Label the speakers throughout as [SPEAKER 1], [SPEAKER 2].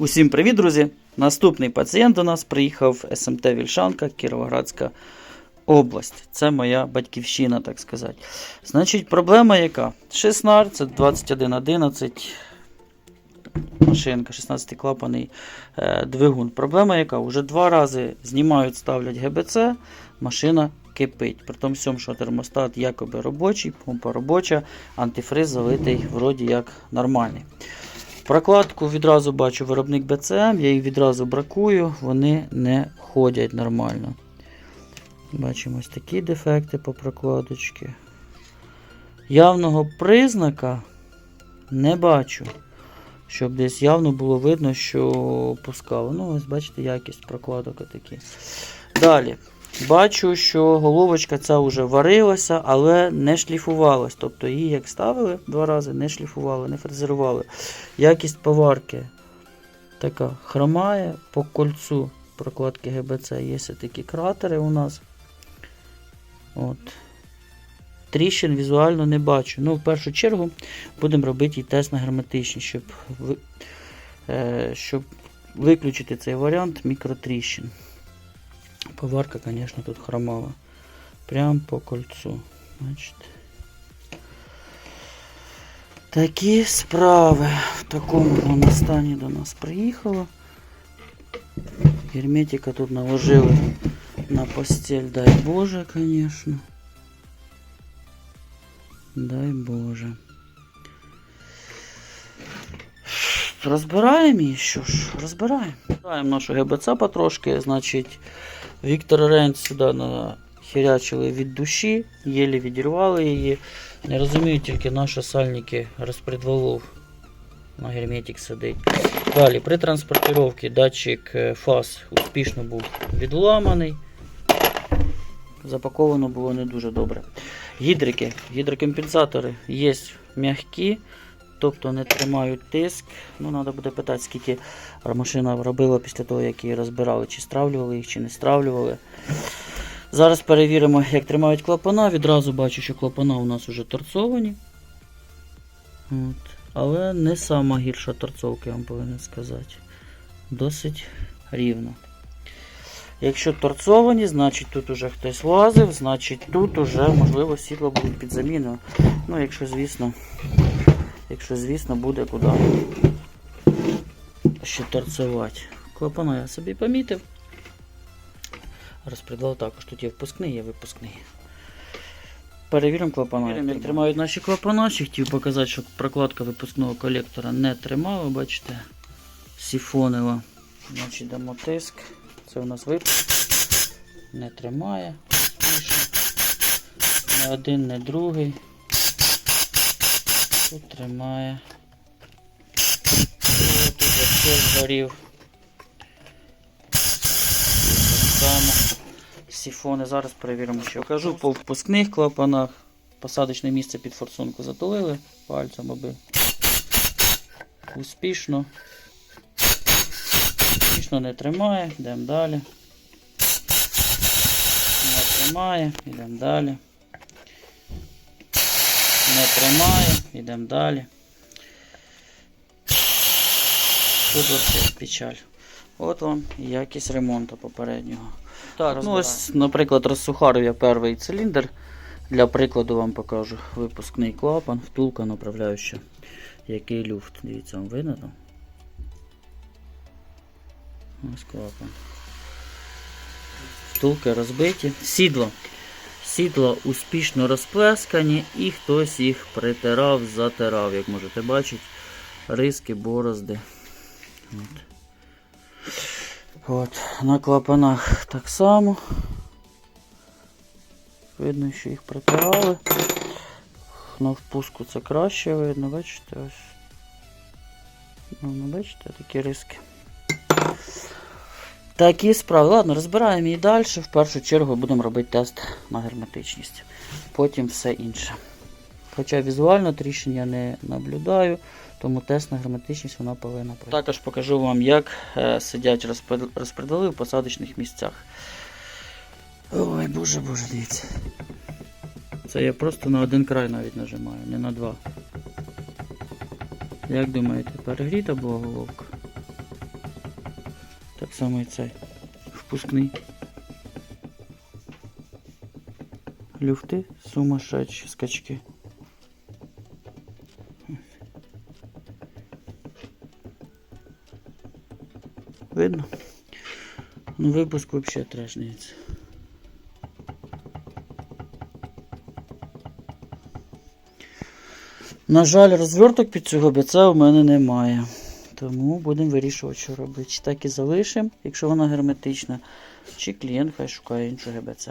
[SPEAKER 1] Усім привіт, друзі! Наступний пацієнт до нас приїхав СМТ Вільшанка, Кіровоградська область. Це моя батьківщина, так сказати. Значить, проблема яка? 16, 21, 11. Машинка, 16 клапаний е, двигун. Проблема яка? Уже два рази знімають, ставлять ГБЦ, машина кипить. При тому всьому, що термостат якоби робочий, помпа робоча, антифриз залитий вроді як нормальний. Прокладку відразу бачу виробник БЦМ, я їх відразу бракую, вони не ходять нормально. Бачимо ось такі дефекти по прокладочці. Явного признака не бачу. Щоб десь явно було видно, що пускало. Ну, ось бачите, якість прокладок такі. Далі. Бачу, що головочка ця вже варилася, але не шліфувалась. Тобто її як ставили два рази, не шліфували, не фрезерували. Якість поварки така хромає по кольцу прокладки ГБЦ. Є такі кратери у нас. От. Тріщин візуально не бачу. Ну, в першу чергу будемо робити і тест на герметичність, щоб, е, щоб виключити цей варіант мікротріщин. Поварка, звісно, тут хромала. Прям по кольцу. Бачите. Такі справи. В такому воно стані до нас приїхало. Герметика тут наложили на постель, дай Боже, звісно. Дай Боже. Розбираємо її, що ж, розбираємо. Розбираємо нашу ГБЦ потрошки, значить, Віктор Ренц сюди нахерячили від душі, єлі відірвали її. Не розумію тільки наші сальники розпредвалов на герметик сидить. Далі, при транспортировці датчик е, фаз успішно був відламаний. Запаковано було не дуже добре. Гідрики, гідрокомпенсатори є м'які, тобто не тримають тиск. Ну, треба буде питати, скільки машина робила після того, як її розбирали, чи стравлювали їх, чи не стравлювали. Зараз перевіримо, як тримають клапана. Відразу бачу, що клапана у нас вже торцовані. От. Але не сама гірша торцовка, я вам повинен сказати. Досить рівно. Якщо торцовані, значить тут уже хтось лазив, значить тут уже можливо сідло будуть під заміну. Ну, якщо, звісно, якщо, звісно, буде куди ще торцувати. Клапана я собі помітив. Розпредвал також. Тут є впускний, є випускний. Перевіримо клапана. Як тримають наші клапана. Ще хотів показати, що прокладка випускного колектора не тримала, бачите, сіфонила. Значить, дамо тиск. Це у нас випуск. Не тримає. Не один, не другий. Тут тримає. О, тут все згорів. Сіфони зараз перевіримо, що кажу. По впускних клапанах посадочне місце під форсунку затулили пальцем, аби успішно. Успішно не тримає, йдемо далі. Не тримає, йдемо далі. Не тримає, йдемо далі. Тут ось печаль. От вам якість ремонту попереднього. Так, ну ось, наприклад, розсухарив я перший циліндр. Для прикладу вам покажу випускний клапан, втулка направляюча. Який люфт. Дивіться, вам видно там? Ось клапан. Втулки розбиті. Сідло. Сідла успішно розплескані і хтось їх притирав, затирав, як можете бачити. Риски, борозди. От. От, на клапанах так само. Видно, що їх притирали. На впуску це краще видно, бачите ось. Ну, ну бачите, такі риски. Такі справи. Ладно, розбираємо її далі. В першу чергу будемо робити тест на герметичність. Потім все інше. Хоча візуально тріщин я не наблюдаю, тому тест на герметичність вона повинна пройти. Також покажу вам, як е, сидять розпред- розпредвали в посадочних місцях. Ой, боже, боже, дивіться. Це я просто на один край навіть нажимаю, не на два. Як думаєте, перегріта була головка? Так само і цей. Впускний. Люфти сумасшедші скачки. Видно? Ну випуск взагалі трешниця. На жаль, розверток під цього ГБЦ у мене немає. Тому будемо вирішувати, що робити. Чи так і залишимо, якщо вона герметична, чи клієнт хай шукає іншу ГБЦ.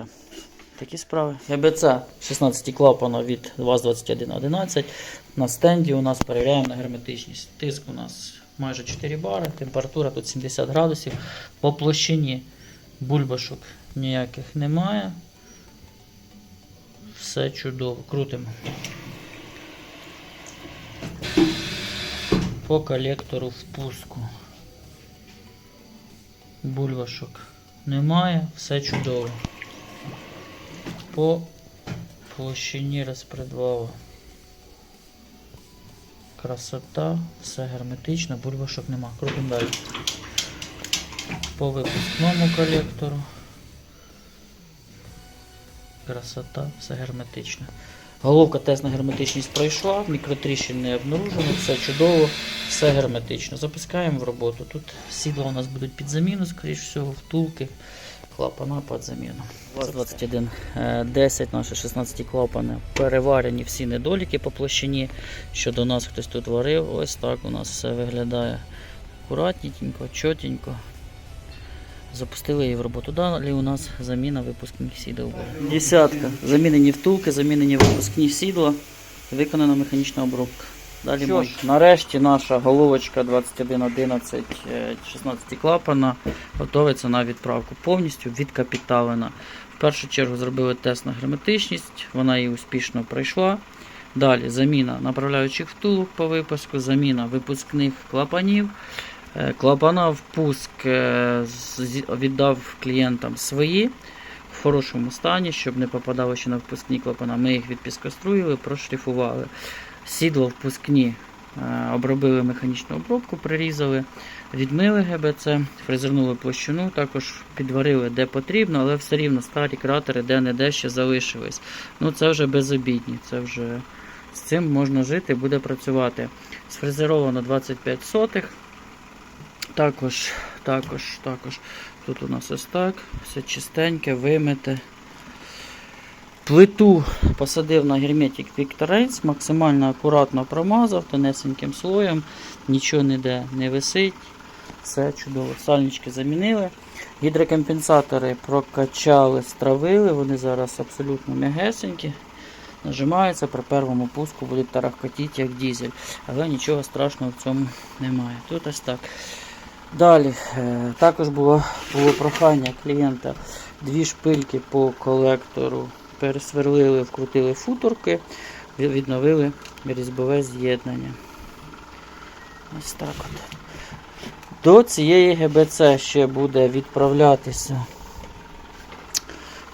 [SPEAKER 1] Такі справи. ГБЦ 16 клапана від ВАЗ-2111. На стенді у нас перевіряємо на герметичність. Тиск у нас майже 4 бари, температура тут 70 градусів. По площині бульбашок ніяких немає. Все чудово. Крутимо. По колектору впуску. Бульбашок немає, все чудово. По площині розпредвалу. Красота, все герметично, бульбашок нема. Крутимо далі. По випускному колектору. Красота, все герметично. Головка тест на герметичність пройшла, мікротріщин не обнаружено, все чудово, все герметично. Запускаємо в роботу. Тут сідла у нас будуть під заміну, скоріш всього, втулки, клапана під заміну. ВАЗ-21, 10, наші 16 клапани, переварені всі недоліки по площині, що до нас хтось тут варив. Ось так у нас все виглядає акуратненько, чотенько. Запустили її в роботу. Далі у нас заміна випускних сідел. Десятка. Замінені втулки, замінені випускні сідла, виконана механічна обробка. Далі
[SPEAKER 2] Що ж.
[SPEAKER 1] нарешті наша головочка 2111 е, 16 клапана готується на відправку. Повністю відкапіталена. В першу чергу зробили тест на герметичність, вона її успішно пройшла. Далі заміна направляючих втулок по випуску, заміна випускних клапанів. Е, Клапана впуск е, віддав клієнтам свої в хорошому стані, щоб не попадало ще на впускні клапана. Ми їх відпіскоструїли, прошліфували. Сідло впускні е, обробили механічну обробку, прирізали, відмили ГБЦ, фрезернули площину, також підварили де потрібно, але все рівно старі кратери де-не-де ще залишились. Ну це вже безобідні, це вже з цим можна жити, буде працювати. Сфрезеровано 25 сотих. Також, також, також. Тут у нас ось так, все чистеньке, вимите. Плиту посадив на герметик Victor максимально акуратно промазав тонесеньким слоєм, нічого ніде не висить. Все чудово. Сальнички замінили. Гідрокомпенсатори прокачали, стравили, вони зараз абсолютно м'ягесенькі. Нажимаються, при першому пуску будуть тарахкотіти, як дізель. Але нічого страшного в цьому немає. Тут ось так. Далі, е, також було, було прохання клієнта дві шпильки по колектору пересверлили, вкрутили футорки, відновили різьбове з'єднання. Ось так от. До цієї ГБЦ ще буде відправлятися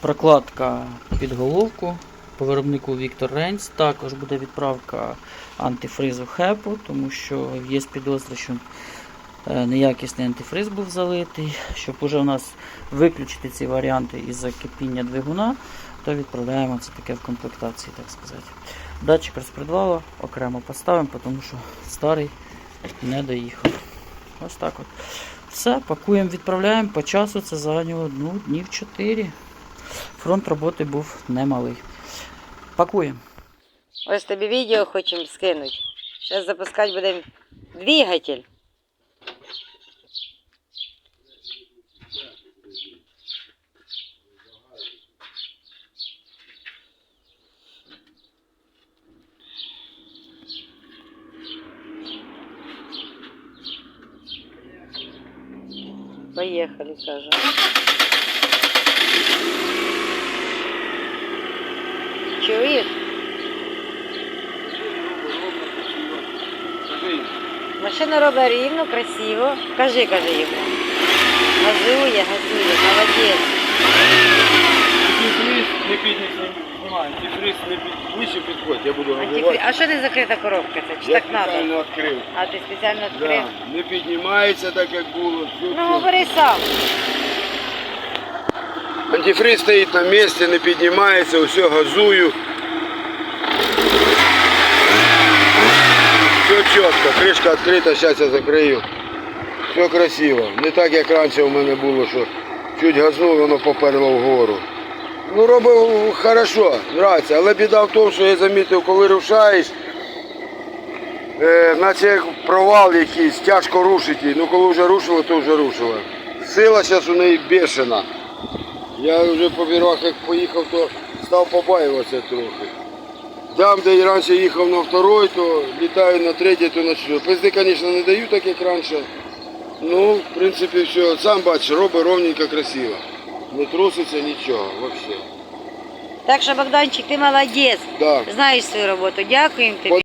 [SPEAKER 1] прокладка під головку по виробнику Віктор Рейнс. Також буде відправка антифризу хепу, тому що є підозри, що неякісний антифриз був залитий. Щоб уже у нас виключити ці варіанти із закипіння двигуна, то відправляємо це таке в комплектації, так сказати. Датчик розпредвалу окремо поставимо, тому що старий не доїхав. Ось так от. Все, пакуємо, відправляємо. По часу це зайняло ну, днів 4. Фронт роботи був немалий. Пакуємо.
[SPEAKER 3] Ось тобі відео хочемо скинути. Зараз запускати будемо двигатель. Поїхали, каже. Чуєш? Машина робить рівно, красиво. Кажи, кажи йому. Газує, газує, молодець.
[SPEAKER 2] Не під не знімай, антифриз не під, підходь, я буду
[SPEAKER 3] Антифрі- А що не закрита коробка? Це чи
[SPEAKER 2] Я
[SPEAKER 3] так треба?
[SPEAKER 2] спеціально відкрив.
[SPEAKER 3] А ти спеціально відкрив?
[SPEAKER 2] Да, не піднімається так, як було.
[SPEAKER 3] Ну говори сам.
[SPEAKER 2] Антифриз стоїть на місці, не піднімається, все газую. Все чітко, кришка відкрита, зараз я закрию. Все красиво. Не так, як раніше у мене було, що чуть газнув, воно поперло вгору. Ну, робив хорошо, нравиться. Але біда в тому, що я замітив, коли рушаєш, е, наче як провал якийсь, тяжко рушити. Ну коли вже рушило, то вже рушило. Сила зараз у неї бешена. Я вже по вірах, як поїхав, то став побаюватися трохи. Там, де я раніше їхав на второй, то літаю на третій, то на четвертий. Пизди, звісно, не даю так, як раніше. Ну, в принципі, все. Сам бачиш, робить ровненько, красиво. Не труситься нічого, взагалі.
[SPEAKER 3] Так що, Богданчик, ти молодець.
[SPEAKER 2] Да.
[SPEAKER 3] Знаєш свою роботу. Дякуємо тобі.